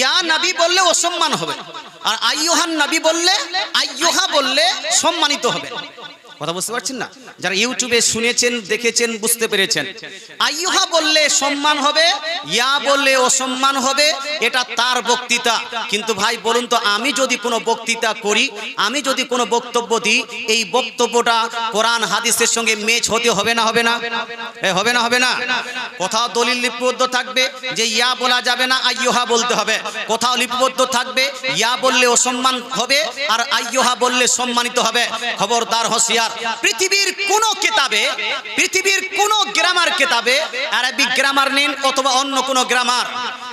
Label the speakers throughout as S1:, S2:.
S1: ইয়া নাবি বললে অসম্মান হবে। আর আইয়ুহান নাবী বললে আইয়ুহা বললে সম্মানিত হবে। কথা বুঝতে পারছেন না? যারা ইউটিউবে শুনেছেন, দেখেছেন, বুঝতে পেরেছেন। আইয়ুহা বললে সম্মান হবে, ইয়া বললে অসম্মান হবে, এটা তার বক্তৃতা। কিন্তু ভাই, বলুন তো, আমি যদি কোনো বক্তৃতা করি, আমি যদি কোনো বক্তব্য দিই, এই বক্তব্যটা কোরআন, হাদিসের সঙ্গে মেচ হতে হবে না হবে না? হবে না হবে না? কোথাও দলিল লিপিবদ্ধ থাকবে যে ইয়া বলা যাবে না, আইয়ুহা বলতে হবে। কোথাও লিপিবদ্ধ থাকবে, ইয়া বললে অসম্মান হবে, আর আইয়ুহা বললে সম্মানিত হবে। খবরদার হোসিয়ার পৃথিবীর কোন কিতাবে পৃথিবীর কোন গ্রামার কিতাবে আরবিক গ্রামার নিন অথবা অন্য কোন গ্রামার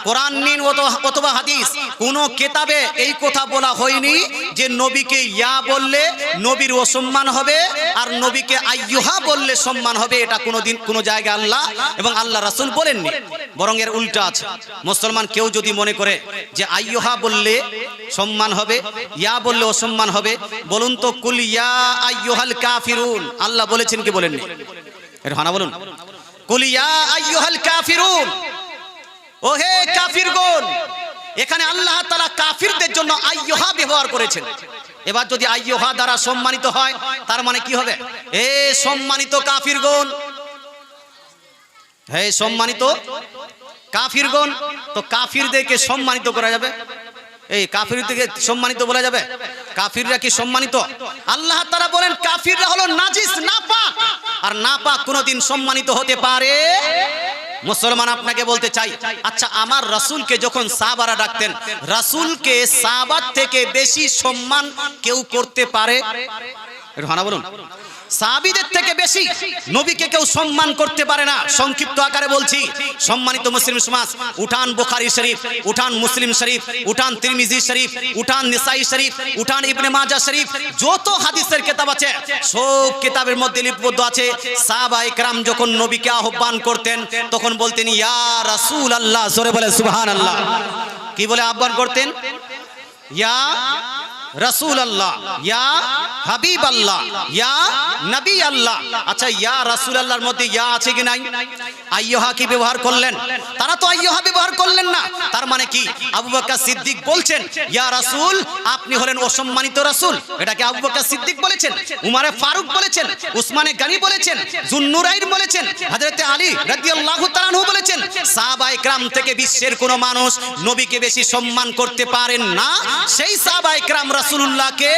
S1: কোরআন নিন অথবা- হাদিস, কোন কিতাবে এই কথা বলা হয়নি যে নবীকে ইয়া বললে নবীর অসম্মান হবে আর নবীকে আইয়ুহা বললে সম্মান হবে, এটা কোনোদিন কোনো জায়গায় আল্লাহ এবং আল্লাহ রাসুল বলেননি। বরং এর উল্টা আছে। মুসলমান কেউ যদি মনে করে যে আইয়ুহা বললে সম্মান হবে, ইয়া বললে অসম্মান হবে, বলুন তো, কুল ইয়া আইয়ুহাল কাফিরুন। আল্লাহ বলেছেন কি বলেননি? এর হানা বলুন। কুল ইয়া আইয়ুহাল কাফিরুন। ও হে কাফিরগণ, এখানে আল্লাহ তাআলা কাফিরদের জন্য আইয়ুহা ব্যবহার করেছেন। এবার যদি আইয়ুহা দ্বারা সম্মানিত হয়, তার মানে কি হবে? এ সম্মানিত কাফির কাফিরগণ, হে সম্মানিত কাফিরগণ, তো কাফিরদেরকে সম্মানিত করা যাবে? এই কাফির কাফিরদেরকে সম্মানিত বলা যাবে? কাফিররা কি সম্মানিত? আল্লাহ তারা বলেন, কাফিররা হলো নাজিস, নাপাক। আর না নাপাক কোনোদিন সম্মানিত হতে পারে মুসলমান আপনাকে বলতে চাই আচ্ছা আমার রাসূলকে যখন সাহাবারা ডাকতেন, রাসূলকে সাহাবার থেকে বেশি সম্মান কেউ করতে পারে? হানা বলুন। সাহাবীদের থেকে বেশি নবীকে কেউ সম্মান করতে পারে না। সংক্ষিপ্ত আকারে বলছি, সম্মানিত মুসলিম সমাজ, উঠান বুখারী শরীফ, উঠান মুসলিম শরীফ, উঠান তিরমিজি শরীফ, উঠান নিসাই শরীফ, উঠান ইবনে মাজা শরীফ, যত হাদিসের কিতাব আছে, সব কিতাবের মধ্যে লিপিবদ্ধ আছে। সাহাবা ইকরাম যখন নবীকে আহ্বান করতেন, তখন বলতেন, ইয়া রাসূল আল্লাহ জোরে বলে সুবহানাল্লাহ কি বলে আহ্বান করতেন? ইয়া রসুল আল্লাহ ইয়া হাবিব আল্লাহ ইয়া নবী আল্লাহ আচ্ছা ইয়া রসুল আল্লাহর মধ্যে ইয়া আছে কি নাই? আইয়হা কি ব্যবহার করলেন। তারা তো আইয়হা ব্যবহার করলেন না। তার মানে কি? আবু বকর সিদ্দিক বলছেন, ইয়া রাসূল, আপনি হলেন অসম্মানিত রাসূল। এটাকে আবু বকর সিদ্দিক বলেছেন, উমারে ফারুক বলেছেন, উসমানে গনি বলেছেন জুন্নুরাইন বলেছেন, হযরতে আলী রাদিয়াল্লাহু তাআলা বলেছেন সাহাবা ইকরাম থেকে বিশ্বের কোন মানুষ নবীকে বেশি সম্মান করতে পারেন না। সেই সাহাবা ইকরাম রাসূলুল্লাহকে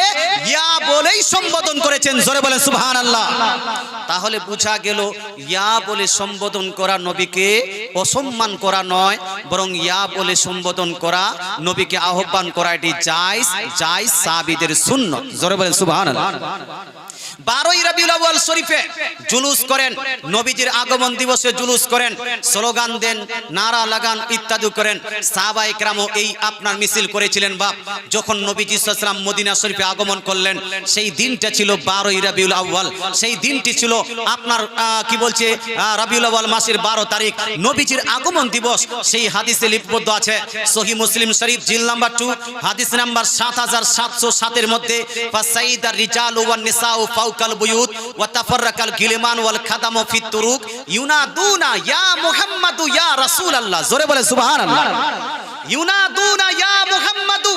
S1: ইয়া বলেই সম্বোধন করেছেন। জোরে বলেন, সুবহানাল্লাহ। তাহলে বুঝা গেল, ইয়া বলে সম্বোধন করা নবীকে অসম্মান করা নয়, বরং ইয়া বলে সম্বোধন করা, নবীকে আহ্বান করা এটি জায়জ জায়জ সাহাবীদের শূন্য জোরে বলেন সুবহানাল্লাহ। বারোই রাবিউল আউয়াল শরীফে জুলুস করেন, নবীজির আগমন দিবসে জুলুস করেন, স্লোগান দেন, নারা লাগান ইত্যাদি করেন। সাহাবা ইকরামও এই আপনার মিছিল করেছিলেন বাপ। যখন নবীজি সাল্লাম মদিনা শরীফে আগমন করলেন, সেই দিনটা ছিল বারোই রাবিউল আউয়াল। সেই দিনটি ছিল আপনার কি বলছে রাবিউল আউয়াল মাসের বারো তারিখ। নবীজির আগমন দিবস, সেই হাদিসে লিপিবদ্ধ আছে। সহি মুসলিম শরীফ, জিল নাম্বার টু, হাদিস নাম্বার সাত হাজার সাতশো সাতের মধ্যে ফাউকাল বুয়ুত ওয়া তাফাররাকাল গিলমান ওয়াল খাদামু ফিত তুরুক ইউনাদুনা ইয়া মুহাম্মাদু ইয়া রাসূলুল্লাহ। জোরে বলে সুবহানাল্লাহ। ইউনাদুনা ইয়া মুহাম্মাদু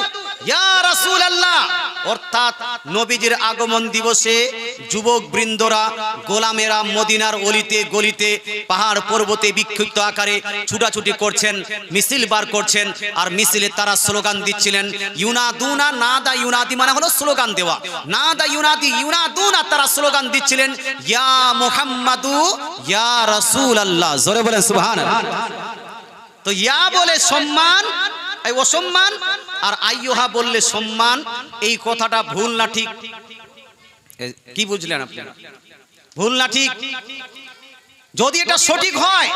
S1: অর্থাৎ নবীজির আগমন দিবসে যুবক বৃন্দরা গোলামেরা মদিনার অলিতে গলিতে পাহাড় পর্বতে বিক্ষিপ্ত আকারে ছুটাছুটি করছেন, মিছিল বার করছেন, আর মিছিলে তারা স্লোগান দিচ্ছিলেন, ইউনাদুনা নাদা ইউনাদি মানে হলো স্লোগান দেওয়া। নাদা ইউনাদি ইউনাদুনা তারা স্লোগান দিচ্ছিলেন, ইয়া মুহাম্মাদু, ইয়া রাসূলুল্লাহ। জোরে বলেন সুবহানাল্লাহ। তো ইয়া বলে সম্মান অসম্মান আর আইয়হা বললে সম্মান, এই কথাটা ভুল না ঠিক? কি বুঝলেন আপনি? ভুল না ঠিক? যদি এটা সঠিক হয়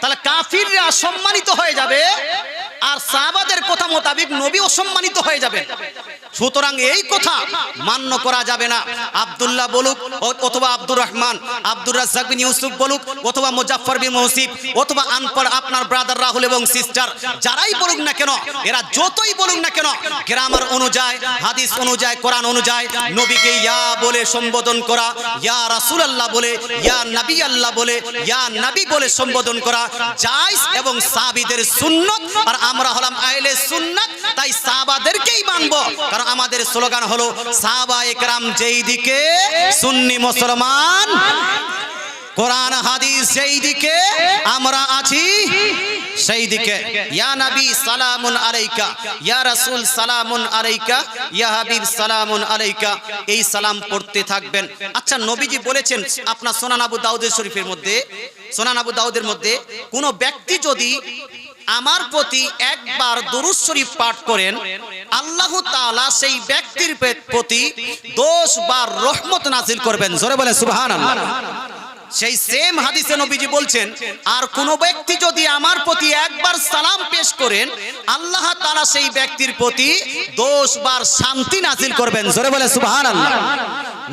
S1: তাহলে কাফিররা সম্মানিত হয়ে যাবে আর সাহাবাদের কথা মোতাবেক নবী অসম্মানিত হয়ে যাবে। সুতরাং এই কথা মান্য করা যাবে না। আবদুল্লাহ বলুক অথবা আব্দুর রহমান আব্দুর রাজ্জাক বিন ইউসুফ বলুক অথবা মুজাফফর বিন মহসিব অথবা আনপড় আপনার ব্রাদার রাহুল এবং সিস্টার যারাই বলুক না কেন এরা যতই বলুক না কেন গ্রামার অনুযায়ী হাদিস অনুযায়ী কোরআন অনুযায়ী নবীকে ইয়া বলে সম্বোধন করা ইয়া রাসূল আল্লাহ বলে ইয়া নবী আল্লাহ বলে ইয়া নাবি বলে সম্বোধন করা জায়েজ এবং সাহাবীদের সুন্নত। আর আমরা হলাম আহলে সুন্নাত, তাই সাহাবাদেরকেই মানব। কারণ আমাদের স্লোগান হলো সাহাবা একরাম যেই দিকে সুন্নি মুসলমান কোরআন, হাদিস যেই দিকে আমরা আছি সেই দিকে ইয়া নবী, সালামুন আলাইকা। ইয়া রাসূল, সালামুন আলাইকা। ইয়া হাবিব, সালামুন আলাইকা। এই সালাম পড়তে থাকবেন। আচ্ছা নবীজি বলেছেন, আপনার সোনান আবু দাউদের শরীফের মধ্যে, সোনান আবু দাউদের মধ্যে কোনো ব্যক্তি যদি আমার প্রতি একবার দরুদ শরীফ পাঠ করেন, আল্লাহ তাআলা সেই ব্যক্তির প্রতি দোষ বা রহমত নাজিল করবেন। জোরে বলে সুবহানাল্লাহ। সেই সেম হাদিসে নবীজি বলছেন, আর কোন ব্যক্তি যদি আমার প্রতি একবার সালাম পেশ করেন, আল্লাহ তাআলা সেই ব্যক্তির প্রতি দোষ বার শান্তি নাজিল করবেন। জোরে বলে, সুবহানাল্লাহ।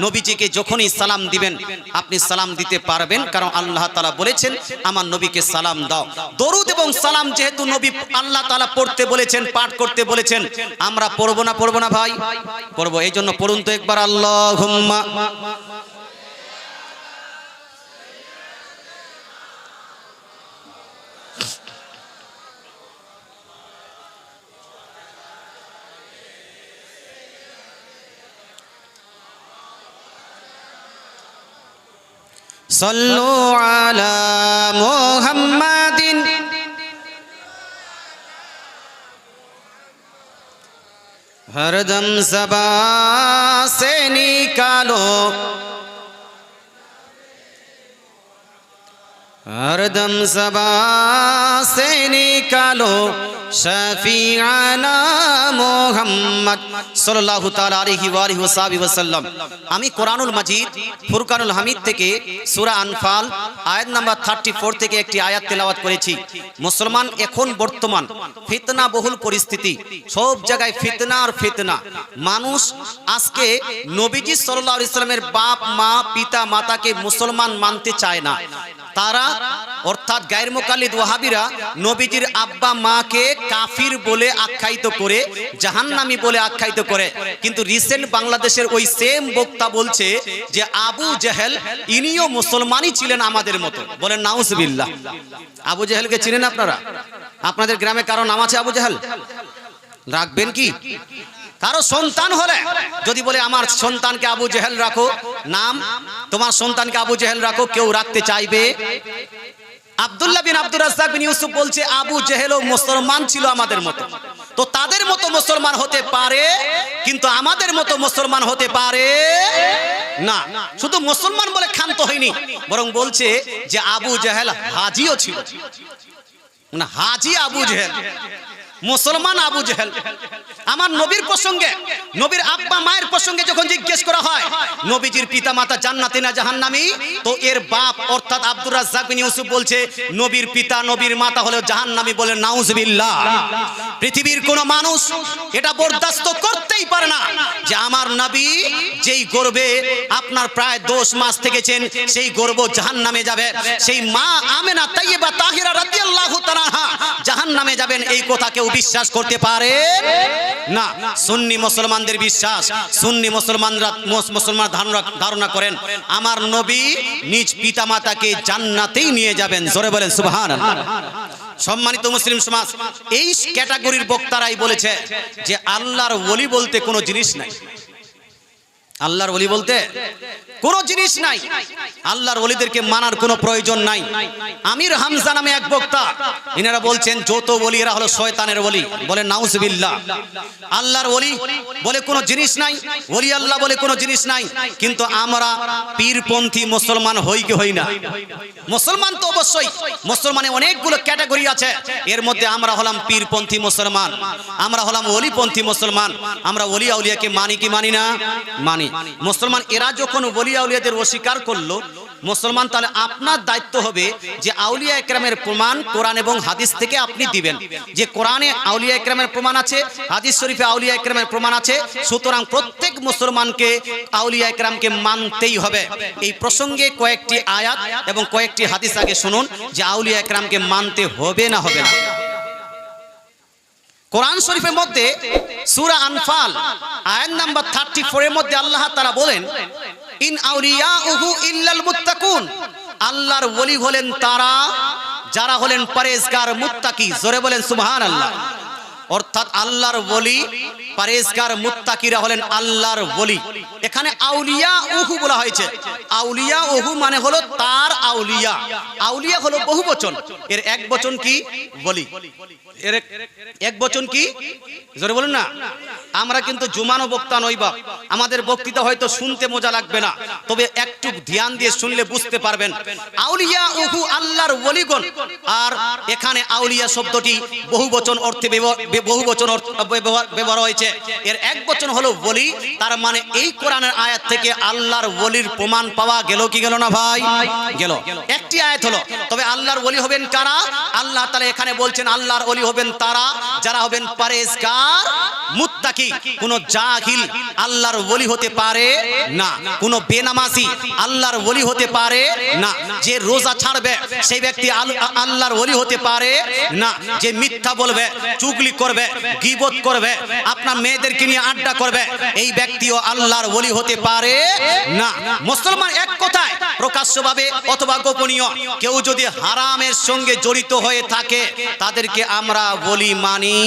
S1: নবীজিকে যখনই সালাম দিবেন, আপনি সালাম দিতে পারবেন, কারণ আল্লাহ তাআলা বলেছেন, আমার নবীকে সালাম দাও। দরুদ এবং সালাম যেহেতু নবী আল্লাহ তাআলা পড়তে বলেছেন, পাঠ করতে বলেছেন, আমরা পড়ব না পড়ব না ভাই? পড়ব এই জন্য পড়ুন তো একবার, আল্লাহুম্মা। صلوا على محمد हरदम सबा से निकालो हरदम सबा से निकालो শফিআনা মুহাম্মদ সাল্লাল্লাহু তাআলা আলাইহি ওয়া আলিহি ওয়াসাহবিহি ওয়াসাল্লাম আমি কোরআনুল মাজিদ ফুরকানুল হামিদ থেকে সূরা আনফাল আয়াত নাম্বার 34 থেকে একটি আয়াত তেলাওয়াত করেছি মুসলমান এখন বর্তমান ফিতনা বহুল পরিস্থিতি সব জায়গায় ফিতনা আর ফিতনা মানুষ আজকে নবীজি সাল্লাল্লাহু আলাইহি সাল্লামের বাপ মা পিতা মাতাকে মুসলমান মানতে চায় না তারা, অর্থাৎ গায়ের মোকাল্লিদ ওয়াহাবিরা, নবীজির আব্বা মাকে কাফির বলে আখ্যায়িত করে, জাহান্নামী বলে আখ্যায়িত করে। কিন্তু রিসেন্ট বাংলাদেশের ওই সেম বক্তা বলছে যে, আবু জেহেল ইনিও মুসলমানই ছিলেন আমাদের মতো। বলেন, নাউজবিল্লাহ। আবু জেহেলকে চিনেন আপনারা? আপনাদের গ্রামে কারও নাম আছে আবু জেহেল? রাখবেন কি? কারও সন্তান হলে যদি বলে, আমার সন্তানকে আবু জেহেল রাখো। নাম, তোমার সন্তানকে আবু জেহেল রাখো, কেউ রাখতে চাইবে? আব্দুল্লাহ বিন আব্দুর রাজ্জাক বিন ইউসুফ বলছে, আবু জেহেলও মুসলমান ছিল আমাদের মতো। তো তাদের মতো মুসলমান হতে পারে, কিন্তু আমাদের মতো মুসলমান হতে পারে না। শুধু মুসলমান বলে ক্ষান্ত হয়নি, বরং বলছে যে, আবু জেহেল হাজিও ছিল। না হাজি আবু জেহেল। মুসলমান আবু জেহেল। আমার নবীর প্রসঙ্গে, নবীর আব্বা মায়ের প্রসঙ্গে যখন জিজ্ঞেস করা হয়, নবীজির পিতা মাতা জান্নাতি না জাহান্নামী? তো এর বাপ অর্থাৎ আব্দুর রাজ্জাক ইউসুফ বলছে, নবীর পিতা, নবীর মাতা হলো জাহান্নামী বলে নাউজুবিল্লাহ। পৃথিবীর কোন মানুষ এটা বরদাস্ত করতেই পারে না যে আমার নবী যেই গর্বে আপনার প্রায় দশ মাস থেকেছেন, সেই গর্ব জাহান্নামে যাবে। সেই মা আমেনা তাইয়েবা তাহিরা রাদিয়াল্লাহু তাআলা জাহান্নামে যাবেন, এই কথা কেউ বিশ্বাস করতে পারে? না। সুন্নি মুসলমানদের বিশ্বাস। সুন্নি মুসলমানরা মুস- মুসলমান ধারণা ধারণা করেন, আমার নবী নিজ পিতামাতাকে জান্নাতেই নিয়ে যাবেন। জোরে বলেন, সুবহানাল্লাহ। সম্মানিত মুসলিম সমাজ, এই ক্যাটাগরির বক্তারাই বলেছে যে আল্লাহর ওলি বলতে কোনো জিনিস নাই। আল্লাহর ওলি বলতে কোনো জিনিস নাই। আল্লাহর ওলিদেরকে মানার কোনো প্রয়োজন নাই। আমির হামজা নামে এক বক্তা, ইনারা বলছেন যত বলি এরা হলো শয়তানের ওলি। বলে, নাউজবিল্লাহ। আল্লাহর ওলি বলে, কোনো জিনিস নাই। ওলি আল্লাহ বলে, কোনো জিনিস নাই। কিন্তু আমরা পীরপন্থী মুসলমান হই কি হই না? মুসলমান তো অবশ্যই। মুসলমানে অনেকগুলো ক্যাটাগরি আছে। এর মধ্যে আমরা হলাম পীরপন্থী মুসলমান। আমরা হলাম ওলিপন্থী মুসলমান। আমরা ওলি আউলিয়াকে মানি কি মানি না? মানি। মুসলমান, এরা যখন আউলিয়াদের অস্বীকার করল, মুসলমান তাহলে আপনার দায়িত্ব হবে যে আউলিয়া একরামের প্রমাণ কোরআন এবং হাদিস থেকে আপনি দিবেন। যে কোরআনে আউলিয়া একরামের প্রমাণ আছে, হাদিস শরীফে আউলিয়া একরামের প্রমাণ আছে, সুতরাং প্রত্যেক মুসলমানকে আউলিয়া একরামকে মানতেই হবে। এই প্রসঙ্গে কয়েকটি আয়াত এবং কয়েকটি হাদিস আগে শুনুন, যে আউলিয়া একরামকে মানতে হবে না হবে না। কোরআন শরীফের মধ্যে সূরা আনফাল, আয়াত নাম্বার 34 এর মধ্যে আল্লাহ তাআলা বলেন ইন আউলিয়াউহু ইল্লাল মুত্তাকুন। আল্লাহর ওলি হলেন তারা, যারা হলেন পরেজগার মুত্তাকি। জোরে বলেন সুবহানাল্লাহ। অর্থাৎ আল্লাহর ওলি পরেজগার মুত্তাকিরা হলেন আল্লাহর বলি এখানে আউলিয়া উহু বলা হয়েছে। আউলিয়া উহু মানে হলো তার আউলিয়া। আউলিয়া হলো বহু বচন। এর এক বচন কি? বলি। এর এক- বচন কি? জোরে বলুন না। আমরা কিন্তু জুমানো বক্তা নই বা। আমাদের বক্তৃতা হয়তো শুনতে মজা লাগবে না। তবে একটু ধ্যান দিয়ে শুনলে বুঝতে পারবেন। আউলিয়া উহু আল্লাহর ওলিগণ। আর এখানে আউলিয়া শব্দটি বহু বচন অর্থে বহু বচন অর্থ- ব্যবহার ব্যবহার হয়েছে এর এক বচন হলো বলি, তার মানে এই কোরআনের আয়াত থেকে আল্লাহর ওলির প্রমাণ পাওয়া গেল কি গেল না ভাই? গেল। একটি আয়াত হলো, তবে আল্লাহর ওলি হবেন কারা? আল্লাহ তাআলা এখানে বলছেন, আল্লাহর ওলি হবেন তারা, যারা হবেন পরেজগার, মুত্তাকি। কোন জাহিল আল্লাহর ওলি হতে পারে না। কোন বেনামাজি আল্লাহর ওলি হতে পারে না। যে রোজা ছাড়বে, সেই ব্যক্তি আল্লাহর বলি হতে পারে না। যে মিথ্যা বলবে, চুগলি করবে, গীবত করবে, আপনার মেয়েদেরকে নিয়ে আড্ডা করবে, এই ব্যক্তিও আল্লাহর ওলি হতে পারে না। মুসলমান এক কথায় প্রকাশ্যভাবে অথবা গোপনীয়, কেউ যদি হারামের সঙ্গে জড়িত হয়ে থাকে, তাদেরকে আমরা বলি মানি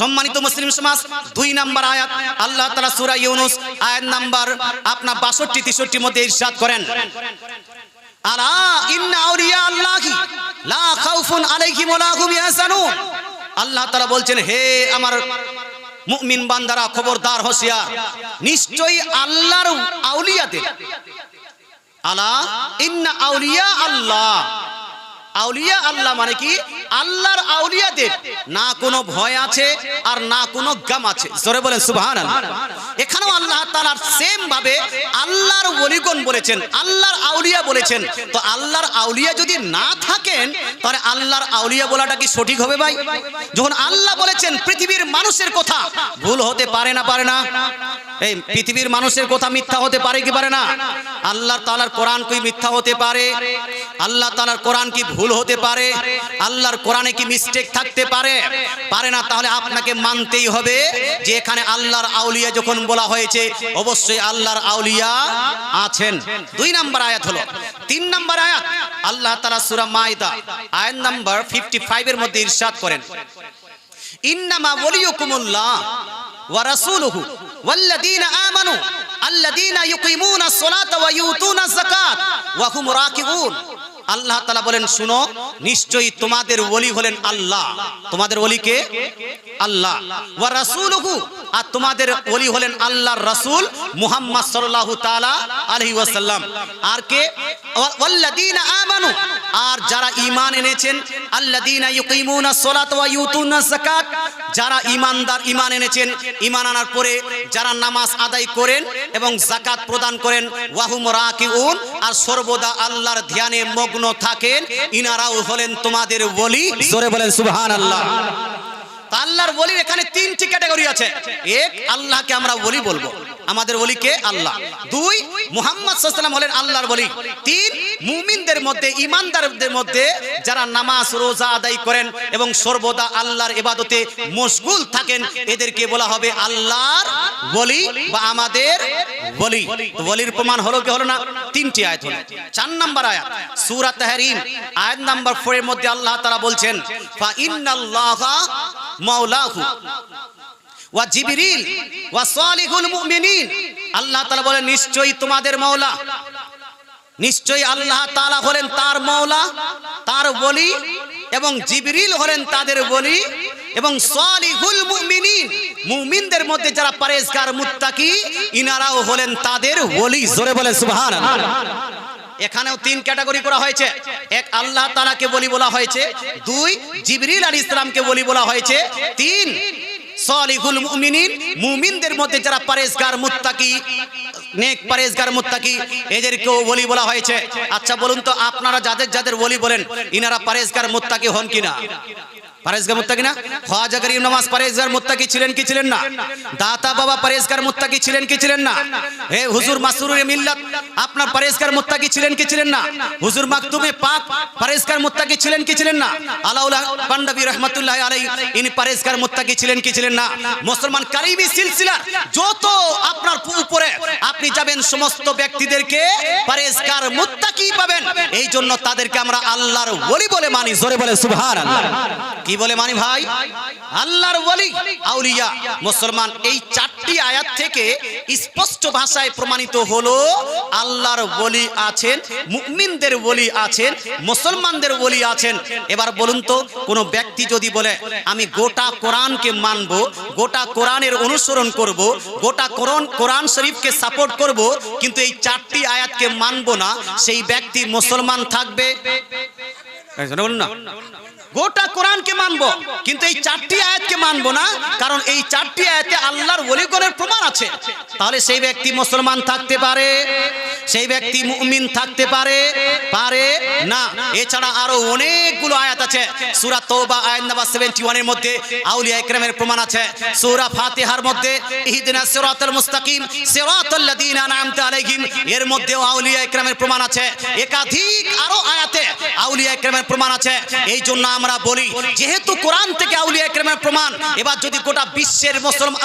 S1: সম্মানিত মুসলিম সমাজ, দুই নাম্বার আয়াত, আল্লাহ তাআলা সূরা ইউনুস, আয়াত নাম্বার আপনার 62 63 মধ্যে ইরশাদ করেন। আলা ইন্না আউলিয়া আল্লাহি লা খাউফুন আলাইহিম ওয়া লা হুম ইয়াহজানুন। আল্লাহ তারা বলছেন, হে আমার মুমিন বান্দারা, খবরদার হোসিয়ার নিশ্চয়ই আল্লাহর আউলিয়াতে আলা ইন্না আউলিয়া আল্লাহ। আউলিয়া আল্লাহ মানে কি? আল্লাহর আউলিয়াদের না কোনো ভয় আছে আর না কোনো গাম আছে। জোরে বলেন, সুবহানাল্লাহ। এখানেও আল্লাহ তাআলার সেম ভাবে আল্লাহর ওলিগণ বলেছেন, আল্লাহর আউলিয়া বলেছেন। তো আল্লাহর আউলিয়া যদি না থাকেন, তাহলে আল্লাহর আউলিয়া বলাটা কি সঠিক হবে ভাই? যখন আল্লাহ বলেছেন, পৃথিবীর মানুষের কথা, ভুল হতে পারে না পারে না। এই পৃথিবীর মানুষের কথা মিথ্যা হতে পারে কি পারে না? আল্লাহ তালার কোরআন কি মিথ্যা হতে পারে? আল্লাহ তালার কোরআন কি ভুল হতে পারে? আল্লাহর কোরআনে কি মিস্টেক থাকতে পারে? পারে না, তাহলে আপনাকে মানতেই হবে যে এখানে আল্লাহর আউলিয়া যখন বলা হয়েছে, অবশ্যই আল্লাহর আউলিয়া আছেন। দুই নাম্বার আয়াত হলো, তিন নাম্বার আয়াত, আল্লাহ তাআলা সূরা মাইদা আয়াত নাম্বার ফিফটি ফাইভের মধ্যে ইরশাদ করেন। ইন্নামা ওলিয়কুমুল্লাহ ওয়া রাসূলুহু ওয়াল্লাযীনা আমানু আল্লাযীনা ইউকিমুনাস সালাতা ওয়া ইউতুনাজ যাকাত ওয়া হুম রাকিবুন আল্লাহ তাআলা বলেন, শুনো, নিশ্চয়ই তোমাদের ওলি হলেন আল্লাহ। তোমাদের ওলি কে? আল্লাহ ওয়া রাসূলুহু। আর তোমাদের ওলি হলেন আল্লাহর রাসূল মুহাম্মদ সাল্লাল্লাহু তাআলা আলাইহি ওয়াসাল্লাম। আর কে? ওয়া- ওয়াল্লাযীনা আমানু। আর যারা ঈমান এনেছেন, আল্লাযীনা ইউকিমুনাস সালাতা ওয়া ইউতুনাজ যাকাত। যারা ঈমানদার ঈমান এনেছেন, ঈমান আনার পরে যারা নামাজ আদায় করেন এবং যাকাত প্রদান করেন, ওয়াহুম রাকিউন। আর সর্বদা আল্লাহর ধ্যানে মগ্ন থাকেন, ইনারাও হলেন তোমাদের ওলি। জোরে বলেন সুবহানাল্লাহ। আল্লাহর বলির এখানে তিনটি ক্যাটাগরি আছে। এক আল্লাহকে আমরা বলি বলব। আমাদের বলি কে? আল্লাহ। দুই মুহাম্মদ সাল্লাম হলেন আল্লাহর বলি। তিন মুমিনদের মধ্যে ইমানদারদের মধ্যে যারা নামাজ রোজা আদায় করেন এবং সর্বদা আল্লাহর ইবাদতে মশগুল থাকেন এদেরকে বলা হবে আল্লাহর বলি বা আমাদের বলি। তো ওলির প্রমাণ হলো কি হলো না? তিনটি আয়াত হলো। চার নাম্বার আয়াত সূরা তাহরিম আয়াত নাম্বার 4 এর মধ্যে আল্লাহ তাআলা বলছেন ফা ইন্নাল্লাহা মাওলাহু। ওয়া জিবরিল, ওয়া সালিহুল মুমিনিন। আল্লাহ তাআলা বলেন, নিশ্চয়ই তোমাদের মাওলা, নিশ্চয়ই আল্লাহ তাআলা হলেন তার মাওলা, তার বলি এবং জিবরিল হলেন তাদের বলি এবং সালিহুল মুমিনিন, মুমিনদের মধ্যে যারা পরেজগার, মুত্তাকি, ইনারাও হলেন তাদের ওলি। জোরে বলেন, সুবহানাল্লাহ। এখানেও তিন ক্যাটাগরি করা হয়েছে। এক, আল্লাহ তাআলাকে বলি বলা হয়েছে। দুই, জিবরিল আলাইহিস ইসলামকে বলি বলা হয়েছে। তিন সলিহুল মুমিনিন, মুমিনদের মধ্যে যারা পরেজগার, মুত্তাকি, নেক পারেজগার, মুত্তাকি, এদেরকেও ওলি বলা হয়েছে। আচ্ছা বলুন তো আপনারা যাদের যাদের বলি বলেন, ইনারা পারেজগার, মুত্তাকি হন কিনা? পারেজগার মুত্তাকি না গরিব নামাজ পারেজগার মুত্তাকি ছিলেন কি ছিলেন না দাতা বাবা পারেজগার মুত্তাকি ছিলেন কি ছিলেন না হে হুজুর মাসরুর মিল্লাত আপনার পারেজগার মুত্তাকি ছিলেন কি ছিলেন না হুজুর মাকতুমে পাক পারেজগার মুত্তাকি ছিলেন কি ছিলেন না আলাউলা পান্ডবী রহমাতুল্লাহ আলাই ইনি পারেজগার মুত্তাকি ছিলেন কি ছিলেন না মুসলমান কারিমি সিলসিলার যত আপনার উপরে আপনি যাবেন সমস্ত ব্যক্তিদেরকে পারেজগার মুত্তাকি পাবেন। এই জন্য তাদেরকে আমরা আল্লাহর ওলি বলে মানি, জোরে বলে সুবহানাল্লাহ। কি বলে মানি ভাই? আল্লাহর ওলি আউলিয়া, মুসলমান, এই চারটি আয়াত থেকে স্পষ্ট ভাষায় প্রমাণিত হলো, আল্লাহর ওলি আছেন, মুমিনদের ওলি আছেন, মুসলমানদের ওলি আছেন। এবার বলুন তো, কোনো ব্যক্তি যদি বলে, আমি গোটা কোরআনকে মানব, গোটা কোরআনের অনুসরণ করব, গোটা কোরআন কোরআন শরীফকে সাপোর্ট করব, কিন্তু এই চারটি আয়াতকে মানব না, সেই ব্যক্তি মুসলমান থাকবে? গোটা কোরআনকে মানবো। কিন্তু এই চারটি আয়াতকে মানবো না, কারণ এই চারটি আয়াতে আল্লাহর ওলিগণের প্রমাণ আছে। তাহলে সেই ব্যক্তি মুসলমান থাকতে পারে, সেই ব্যক্তি মুমিন থাকতে পারে পারে না। এছাড়া আরও অনেকগুলো আয়াত আছে। সূরা তওবা, আয়াত নাম্বার 71 এর মধ্যে আউলিয়া ইকরামের প্রমাণ আছে। সূরা ফাতিহার মধ্যে ইহদিনাস সিরাতাল মুস্তাকিম, সিরাতাল লাযিনা আনআমতা আলাইহিম, এর মধ্যেও আউলিয়া ইকরামের প্রমাণ আছে। একাধিক আরও আয়াতে আউলিয়া ইকরামের প্রমাণ আছে। এই জন্য আমরা বলি, যেহেতু কোরআন থেকে আউলিয়া ইকরামের প্রমাণ, এবার যদি গোটা বিশ্বের মুসলমান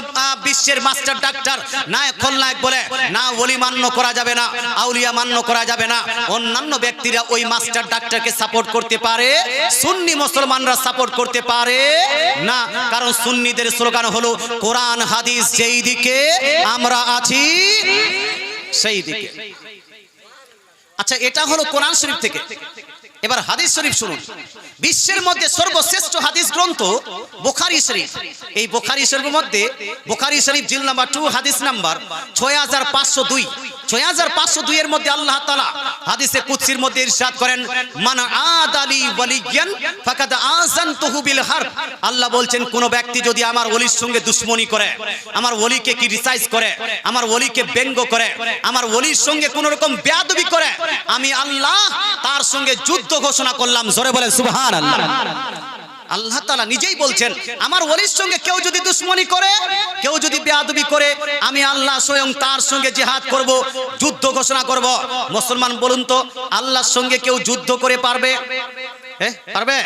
S1: বিশ্বের মাস্টার ডাক্তার, নায়ক, খলনায়ক বলে, না ওলি মান্য করা যাবে না, আউলিয়া মান্য করা যাবে না, অন্যান্য ব্যক্তিরা ওই মাস্টার ডাক্তারকে সাপোর্ট করতে পারে, সুন্নি মুসলমানরা সাপোর্ট করতে পারে না, কারণ সুন্নিদের স্লোগান হলো, কোরআন, হাদিস যেই দিকে আমরা আছি, সেই দিকে। আচ্ছা এটা হলো কোরআন শরীফ থেকে। এবার হাদিস শরীফ শুনুন। বিশ্বের মধ্যে সর্বশ্রেষ্ঠ হাদিস গ্রন্থ বোখারি শরীফ। এই বোখারি শরীফের মধ্যে বোখারি শরীফ জিল নাম্বার টু হাদিস নাম্বার ছয় হাজার পাঁচশো দুই। ছয় হাজার পাঁচশো দুই এর মধ্যে আল্লাহ তালা হাদিসে মধ্যে করেন, মান আল্লাহ বলছেন, কোন ব্যক্তি যদি আমার ওলির সঙ্গে দুশ্মনী করে, আমার ওলিকে ক্রিটিসাইজ করে, আমার ওলিকে ব্যঙ্গ করে, আমার ওলির সঙ্গে কোন রকম বেয়াদবি করে, আমি আল্লাহ তার সঙ্গে যুদ্ধ ঘোষণা করলাম। জোরে বলে সুবহান আল্লাহ তালা নিজেই বলছেন, আমার ওলির সঙ্গে কেউ যদি দুশ্মনী করে, কেউ যদি বেয়াদবি করে, আমি আল্লাহ স্বয়ং তার সঙ্গে জেহাদ করব, যুদ্ধ ঘোষণা করব। মুসলমান বলুন তো, আল্লাহর সঙ্গে কেউ যুদ্ধ করে পারবে? পারবে?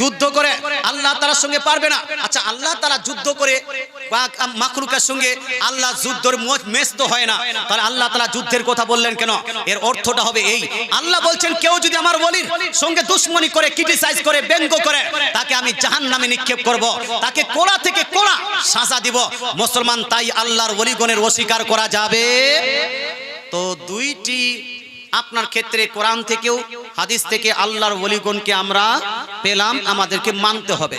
S1: যুদ্ধ করে আল্লাহ তালার সঙ্গে পারবে না। আচ্ছা আল্লাহ তালা যুদ্ধ করে বা সঙ্গে আল্লাহ যুদ্ধের মেস তো হয় না। তাহলে আল্লাহ তালা যুদ্ধের কথা বললেন কেন? এর অর্থটা হবে এই। আল্লাহ বলছেন, কেউ যদি আমার বলির সঙ্গে দুশ্মনী করে ক্রিটিসাইজ করে, ব্যঙ্গ করে, তাকে আমি জাহান নামে নিক্ষেপ করব। তাকে কোড়া থেকে কোড়া সাজা দিব। মুসলমান, তাই আল্লাহর ওলিগণের অস্বীকার করা যাবে। তো দুইটি আপনার ক্ষেত্রে কোরআন থেকেও হাদিস থেকে আল্লাহর ওলিগণকে আমরা পেলাম আমাদেরকে মানতে হবে।